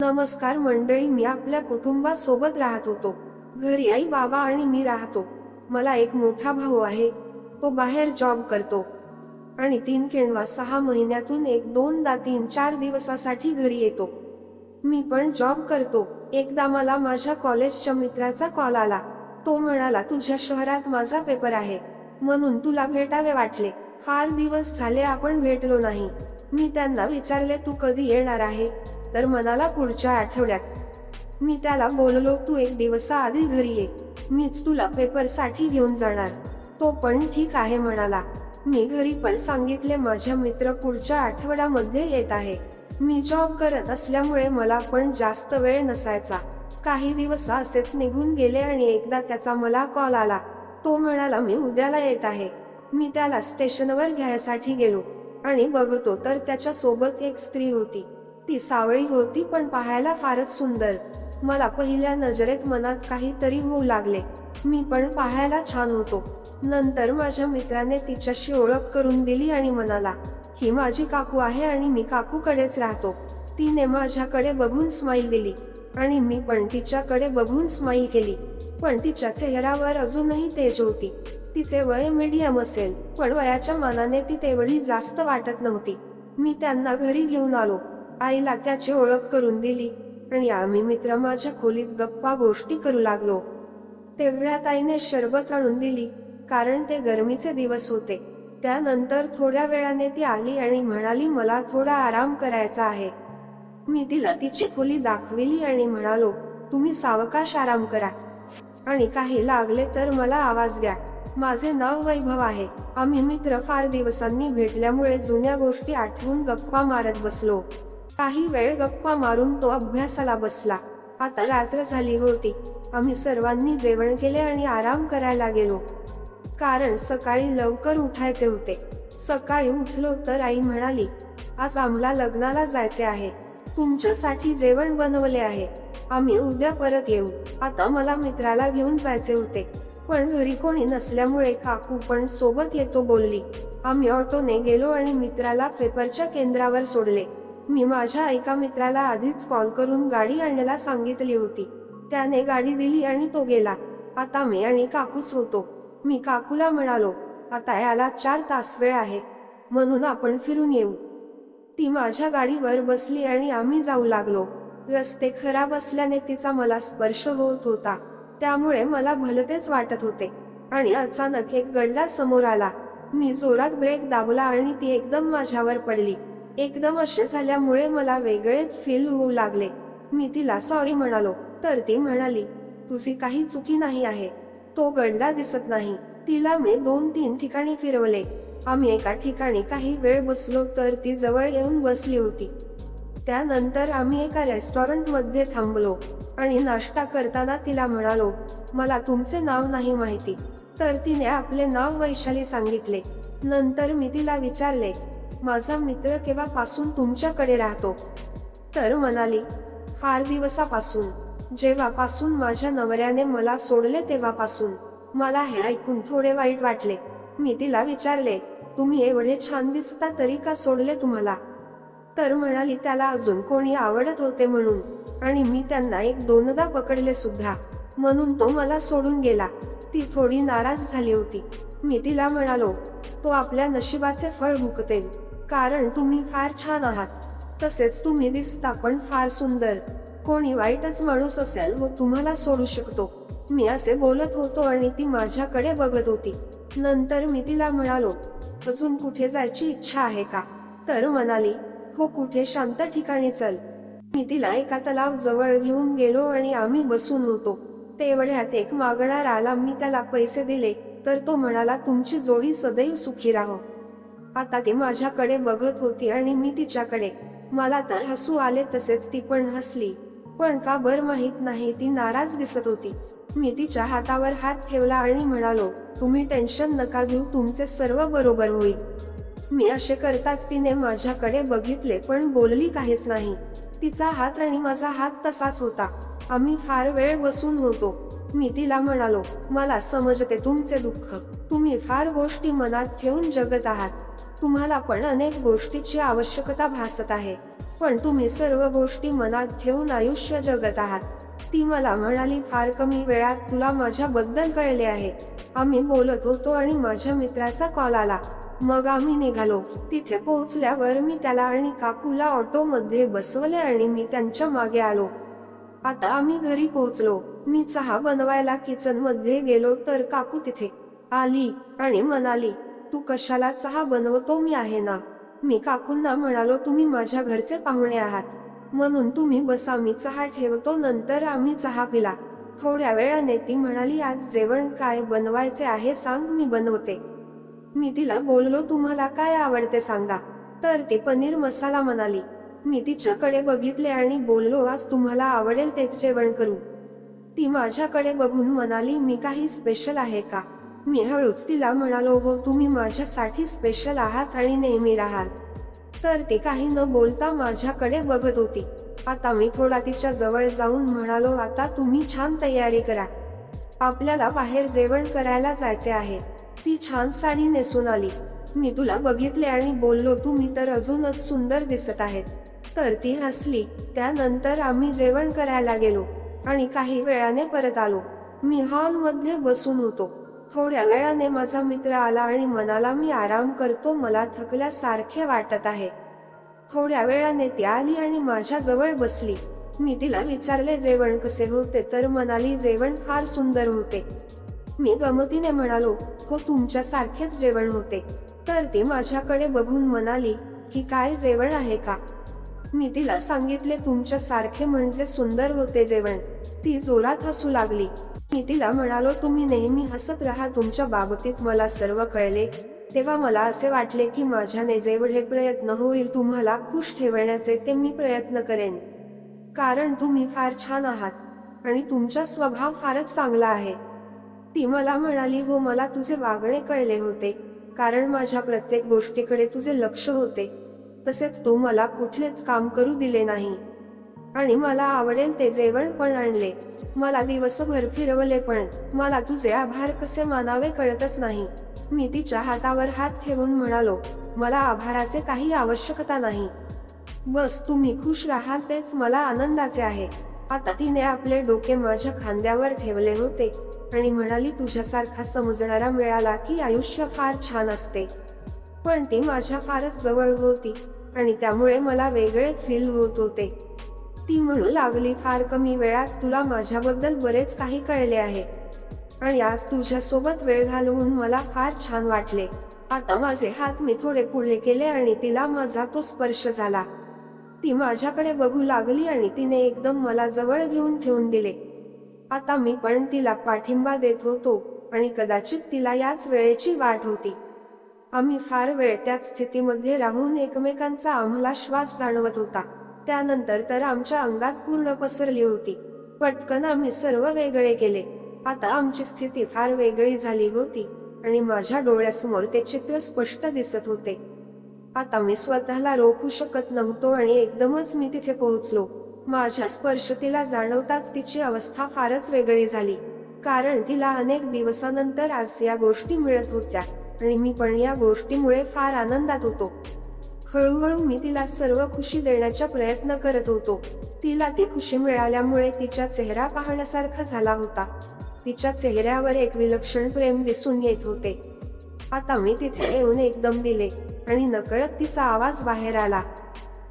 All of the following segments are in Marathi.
नमस्कार मंडळी मी आपल्या कुटुंबासोबत राहत होतो. घरी आई बाबा आणि मी राहतो. मला एक मोठा भाऊ आहे. तो बाहेर जॉब करतो. आणि तीन किंवा सहा महिन्यातून एक दोनदा तीन चार दिवसासाठी घरी येतो. मी पण जॉब करतो. एकदा मला माझ्या कॉलेजच्या मित्राचा कॉल आला. तो म्हणाला तुझ्या शहरात माझा पेपर आहे. म्हणून तुला भेटावे वाटले. फार दिवस झाले आपण भेटलो नाही. मी त्यांना विचारले तू कधी येणार आहे? तर मनाला पुढच्या आठवड्यात. मी त्याला बोललो तू एक दिवसाआधी घरी ये. मीच तुला पेपरसाठी घेऊन जाणार. तो पण ठीक आहे म्हणाला. मी घरी पण सांगितले माझ्या मित्र पुढच्या आठवड्यामध्ये येत आहे. मी जॉब करत असल्यामुळे मला पण जास्त वेळ नसायचा. काही दिवस असेच निघून गेले आणि एकदा त्याचा मला कॉल आला. तो म्हणाला मी उद्याला येत आहे. मी त्याला स्टेशनवर घ्यायसाठी गेलो आणि बघतो तर त्याच्या सोबत एक स्त्री होती. ती सावळी होती पण पाहायला फारच सुंदर. मला पहिल्या नजरेत मनात काहीतरी होऊ लागले. मी पण पाहायला छान होतो. नंतर माझ्या मित्राने तिच्याशी ओळख करून दिली आणि म्हणाला ही माझी काकू आहे आणि मी काकूकडेच राहतो. तिने माझ्याकडे बघून स्माईल दिली आणि मी पण तिच्याकडे बघून स्माईल केली. पण तिच्या चेहऱ्यावर अजूनही तेज होती. तिचे वय मीडियम असेल पण वयाच्या मानाने ती तेवढी जास्त वाटत नव्हती. मी त्यांना घरी घेऊन आलो. आईला त्याची ओळख करून दिली आणि आम्ही मित्र माझ्या खोलीत गप्पा गोष्टी करू लागलो. तेवढ्यात आईने शरबत आणून दिली कारण ते गरमीचे दिवस होते. त्यानंतर थोड्या वेळाने ती आली आणि म्हणाली मला थोडा आराम करायचा आहे. मी तिला तिची खोली दाखविली आणि म्हणालो तुम्ही सावकाश आराम करा. आणि काही लागले तर मला आवाज द्या. माझे नाव वैभव आहे. आम्ही मित्र फार दिवसांनी भेटल्यामुळे जुन्या गोष्टी आठवून गप्पा मारत बसलो. काही वेळ गप्पा मारून तो अभ्यासाला बसला. आता रात्र झाली होती. आम्ही सर्वांनी जेवण केले आणि आराम करायला गेलो. कारण सकाळी लवकर उठायचे होते. सकाळी उठलो तर आई म्हणाली आज आम्हाला लग्नाला जायचे आहे. तुमच्यासाठी जेवण बनवले आहे. आम्ही उद्या परत येऊ. आता मला मित्राला घेऊन जायचे होते. पण घरी कोणी नसल्यामुळे काकू पण सोबत येतो बोलली. आम्ही ऑटोने गेलो आणि मित्राला पेपरच्या केंद्रावर सोडले. मी माझ्या एका मित्राला आधीच कॉल करून गाडी आणायला सांगितली होती. त्याने गाडी दिली आणि तो गेला. आता मी आणि काकूच होतो. मी काकूला म्हणालो आता याला चार तास वेळ आहे. म्हणून आपण फिरून येऊ. ती माझ्या गाडीवर बसली आणि आम्ही जाऊ लागलो. रस्ते खराब असल्याने तिचा मला स्पर्श होत होता. त्यामुळे मला भलतेच वाटत होते. आणि अचानक एक गड्डा समोर आला. मी जोरात ब्रेक दाबला आणि ती एकदम माझ्यावर पडली. एकदम असे झाल्यामुळे मला वेगळेच फील होऊ लागले. मी तिला सॉरी म्हणालो तर ती म्हणाली तुझी काही चुकी नाही आहे. तो गंडा दिसत नाही. तिला मी दोन तीन ठिकाणी फिरवले. आम्ही एका ठिकाणी काही वेळ बसलो तर ती जवळ येऊन बसली होती. त्यानंतर आम्ही एका रेस्टॉरंटमध्ये थांबलो आणि नाश्ता करताना तिला म्हणालो मला तुमचे नाव नाही माहिती. तर तिने आपले नाव वैशाली सांगितले. नंतर मी तिला विचारले माझा मित्र केव्हापासून तुमच्याकडे राहतो? तर म्हणाली फार दिवसापासून. जेव्हापासून माझ्या नवऱ्याने मला सोडले तेव्हापासून. मला हे ऐकून थोडे वाईट वाटले. मी तिला विचारले तुम्ही एवढे छान दिसता तरी का सोडले तुम्हाला? तर म्हणाली त्याला अजून कोणी आवडत होते म्हणून. आणि मी त्यांना एक दोनदा पकडले सुद्धा. म्हणून तो मला सोडून गेला. ती थोडी नाराज झाली होती. मी तिला म्हणालो तो आपल्या नशिबाचे फळ भुकतेल कारण तुम्ही फार छान आहात. तसेच तुम्ही दिसता पण फार सुंदर. कोणी वाईटच माणूस असेल व तुम्हाला सोडू शकतो. मी असे बोलत होतो आणि ती माझ्याकडे बघत होती. नंतर मी तिला म्हणालो अजून कुठे जायची इच्छा आहे का? तर म्हणाली हो कुठे शांत ठिकाणी चल. मी तिला एका तलाव जवळ घेऊन गेलो आणि आम्ही बसून होतो. तेवढ्यात एक मागणार आला मी त्याला पैसे दिले. तर तो म्हणाला तुमची जोडी सदैव सुखी राहो. आता ती माझ्याकडे बघत होती आणि मी तिच्याकडे. मला तर हसू आले तसेच ती पण हसली. पण का बर माहीत नाही ती नाराज दिसत होती. मी तिच्या हातावर हात ठेवला आणि म्हणालो तुम्ही टेन्शन नका घेऊ तुमचे सर्व बरोबर होईल. मी असे करताच तिने माझ्याकडे बघितले पण बोलली काहीच नाही. तिचा हात आणि माझा हात तसाच होता. आम्ही फार वेळ बसून होतो. मी तिला म्हणालो मला समजते तुमचे दुःख. तुम्ही फार गोष्टी मनात ठेवून जगत आहात. तुम्हाला पण अनेक गोष्टीची आवश्यकता भासत आहे. पण तुम्ही सर्व गोष्टी मनात ठेवून आयुष्य जगत आहात. ती मला म्हणाली फार कमी वेळात तुला माझ्याबद्दल कळले आहे. आम्ही बोलत होतो आणि माझ्या मित्राचा कॉल आला. मग आम्ही निघालो. तिथे पोहोचल्यावर मी त्याला आणि काकूला ऑटोमध्ये बसवले आणि मी त्यांच्या मागे आलो. आता आम्ही घरी पोहोचलो. मी चहा बनवायला किचनमध्ये गेलो तर काकू तिथे आली आणि म्हणाली तू कशाला चहा बनवतो मी आहे ना? मी काकूंना म्हणालो तुम्ही माझ्या घरचे पाहुणे आहात. म्हणून तुम्ही बसा मी चहा ठेवतो नंतर आम्ही चहा पिला. थोड्या वेळाने ती म्हणाली आज जेवण काय बनवायचे आहे सांग मी बनवते. मी तिला बोललो तुम्हाला काय आवडते सांगा. तर ती पनीर मसाला म्हणाली. मी तिच्याकडे बघितले आणि बोललो आज तुम्हाला आवडेल तेच जेवण करू. ती माझ्याकडे बघून म्हणाली मी काही स्पेशल आहे का? मी हळूच तिला म्हणालो हो तुम्ही माझ्यासाठी स्पेशल आहात आणि नेहमी राहाल. तर ती काही न बोलता माझ्याकडे बघत होती. आता मी थोडा तिच्या जवळ जाऊन म्हणालो आता तुम्ही छान तयारी करा. आपल्याला बाहेर जेवण करायला जायचे आहे. ती छान साडी नेसून आली. मी तुला बघितले आणि बोललो तुम्ही तर अजूनच सुंदर दिसत आहेत. तर ती हसली. त्यानंतर आम्ही जेवण करायला गेलो आणि काही वेळाने परत आलो. मी हॉलमध्ये बसून होतो. थोड्या वेळाने माझा मित्र आला आणि मनाला मी आराम करतो मला थकल्यासारखे वाटत आहे. थोड्या वेळाने ती आली आणि माझ्या जवळ बसली. मी तिला विचारले जेवण कसे होते? तर मनाली जेवण फार सुंदर होते. मी गमतीने म्हणालो हो तुमच्यासारखेच जेवण होते. तर ती माझ्याकडे बघून म्हणाली की काय जेवण आहे का? मी तिला सांगितले तुमच्या सारखे म्हणजे सुंदर होते जेवण. ती जोरात हसू लागली. मी तिला म्हणालो तुम्ही नेहमी हसत राहा तुमच्या बाबतीत मला सर्व कळले. तेव्हा मला असे वाटले की माझ्याने जेवढे प्रयत्न होईल तुम्हाला खुश ठेवण्याचे ते मी प्रयत्न करेन. कारण तुम्ही फार छान आहात आणि तुमचा स्वभाव फारच चांगला आहे. ती मला म्हणाली हो मला तुझे वागणे कळले होते. कारण माझ्या प्रत्येक गोष्टीकडे तुझे लक्ष होते. तसेच तू मला कुठलेच काम करू दिले नाही. आणि मला आवडेल ते जेवण पण आणले. मला दिवसभर फिरवले पण. मला तुझे आभार कसे मानावे कळतच नाही. मी तिच्या हातावर हात ठेवून म्हणालो मला आभाराचे काही आवश्यकता नाही. बस तुम्ही खुश राहाल तेच मला आनंदाचे आहे. आता तिने आपले डोके माझ्या खांद्यावर ठेवले होते आणि म्हणाली तुझ्यासारखा समजणारा मिळाला की आयुष्य फार छान असते. पण ती माझ्या फारच जवळ होती आणि त्यामुळे मला वेगळे फील होत होते. ती म्हणू लागली फार कमी वेळात तुला माझ्याबद्दल बरेच काही कळले आहे. आणि आज तुझ्यासोबत वेळ घालवून मला फार छान वाटले. आता माझे हात मी थोडे पुढे केले आणि तिला माझा तो स्पर्श झाला. ती माझ्याकडे बघू लागली आणि तिने एकदम मला जवळ घेऊन ठेवून दिले. आता मी पण तिला पाठिंबा देत होतो आणि कदाचित तिला याच वेळेची वाट होती. आम्ही फार वेळ त्याच स्थितीमध्ये राहून एकमेकांचा आम्हाला श्वास जाणवत होता. त्यानंतर तर आमच्या अंगात पूर्ण पसरली होती. पटकन आम्ही सर्व वेगळे केले. आता आमची स्थिती फार वेगळी झाली होती आणि माझ्या डोळ्यासमोर ते चित्र स्पष्ट दिसत होते. आता मी स्वतःला रोखू शकत नव्हतो आणि एकदमच मी तिथे पोहोचलो. माझ्या स्पर्श तिला जाणवताच तिची अवस्था फारच वेगळी झाली. कारण तिला अनेक दिवसानंतर आज या गोष्टी मिळत होत्या आणि मी पण या गोष्टीमुळे फार आनंदात होतो. हळूहळू मी तिला सर्व खुशी देण्याचा प्रयत्न करत होतो. तिला ती खुशी मिळाल्यामुळे तिचा चेहरा पाहण्यासारखा झाला होता. तिच्या चेहऱ्यावर एक विलक्षण प्रेम दिसून येत होते. आता मी तिथे येऊन एकदम दिले आणि नकळत तिचा आवाज बाहेर आला.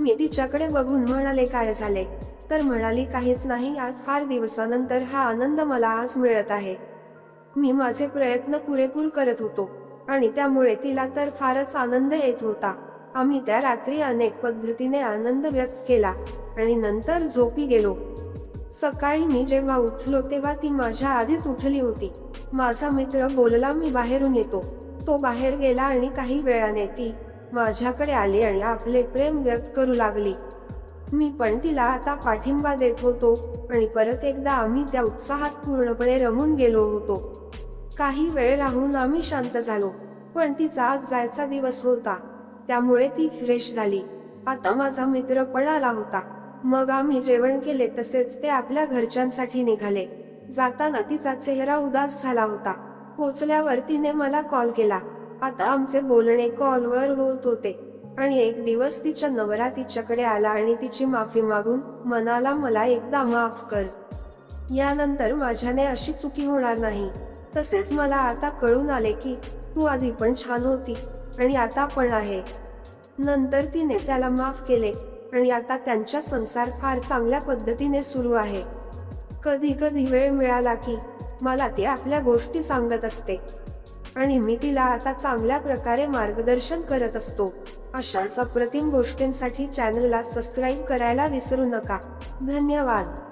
मी तिच्याकडे बघून म्हणाले काय झाले? तर म्हणाली काहीच नाही आज फार दिवसानंतर हा आनंद मला आज मिळत आहे. मी माझे प्रयत्न पुरेपूर करत होतो आणि त्यामुळे तिला तर फारच आनंद येत होता. आम्ही त्या रात्री अनेक पद्धतीने आनंद व्यक्त केला आणि नंतर झोपी गेलो. सकाळी मी जेव्हा उठलो तेव्हा ती माझ्या आधीच उठली होती. माझा मित्र बोलला मी बाहेरून येतो. तो बाहेर गेला आणि काही वेळाने ती माझ्याकडे आली आणि आपले प्रेम व्यक्त करू लागली. मी पण तिला आता पाठिंबा देत होतो आणि परत एकदा आम्ही त्या उत्साहात पूर्णपणे रमून गेलो होतो. काही वेळ राहून आम्ही शांत झालो पण तिचा आज जायचा दिवस होता. त्यामुळे ती फ्रेश झाली. आता माझा मित्र पण आला होता. मग आम्ही जेवण केले तसेच ते आपल्या घरच्यांसाठी निघाले. जाताना तिचा चेहरा उदास झाला होता. पोचल्यावर तिने मला कॉल केला. आता आमचे बोलणे कॉलवर होत होते. आणि एक दिवस तिच्या नवरा तिच्याकडे आला आणि तिची माफी मागून मनाला मला एकदा माफ कर. यानंतर माझ्याने अशी चुकी होणार नाही. तसेच मला आता कळून आले की तू आधी पण छान होती. आणि आता पण आहे. नंतर तिने त्याला माफ केले आणि आता त्यांचा संसार फार चांगल्या पद्धतीने सुरू आहे. कधी कधी वेळ मिळाला की मला ती आपल्या गोष्टी सांगत असते. आणि मी तिला आता चांगल्या प्रकारे मार्गदर्शन करत असतो. अशाच अप्रतिम गोष्टींसाठी चॅनलला सबस्क्राईब करायला विसरू नका. धन्यवाद.